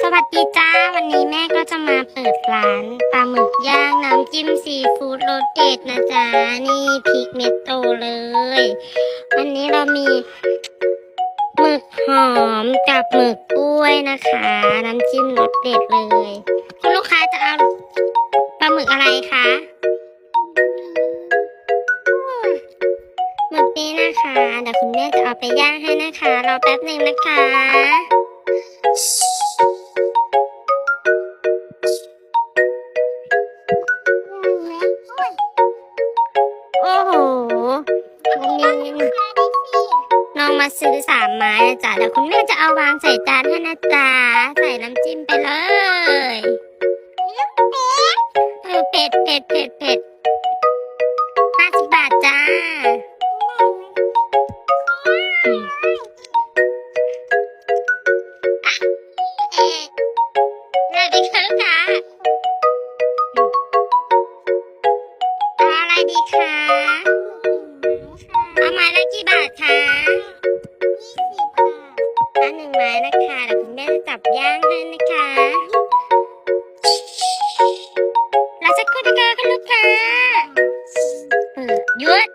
สวัสดีจ้า วันนี้แม่ก็จะมาเปิดร้านปลาหมึกย่างน้ำจิ้มซีฟู้ดรสเด็ดนะจ๊ะ นี่พริกเม็ดโตเลย วันนี้เรามีหมึกหอมกับหมึกกล้วยนะคะ น้ำจิ้มรสเด็ดเลย คุณลูกค้าจะเอาปลาหมึกอะไรคะหมึกนี้นะคะเดี๋ยวคุณแม่จะเอาไปย่างให้นะคะ รอแป๊บหนึ่งนะคะ โอ้โหวันนี้น้องมาซื้อสามไม้นะจ๊ะเดี๋ยวคุณแม่จะเอาวางใส่จานให้นะจ๊ะใส่น้ำจิ้มไปเลยเออเป็ดเป็ดเป็ดเป็ดห้าสิบบาทจ้า ดีคะเอาไม้ละกี่บาทคะยี่สิบบาทอันหนึ่งไม้นะคะแดี๋วคุณแม่จะจับย่างให้นะคะรอสักครู่นะคะคุณลูกค้าหยุด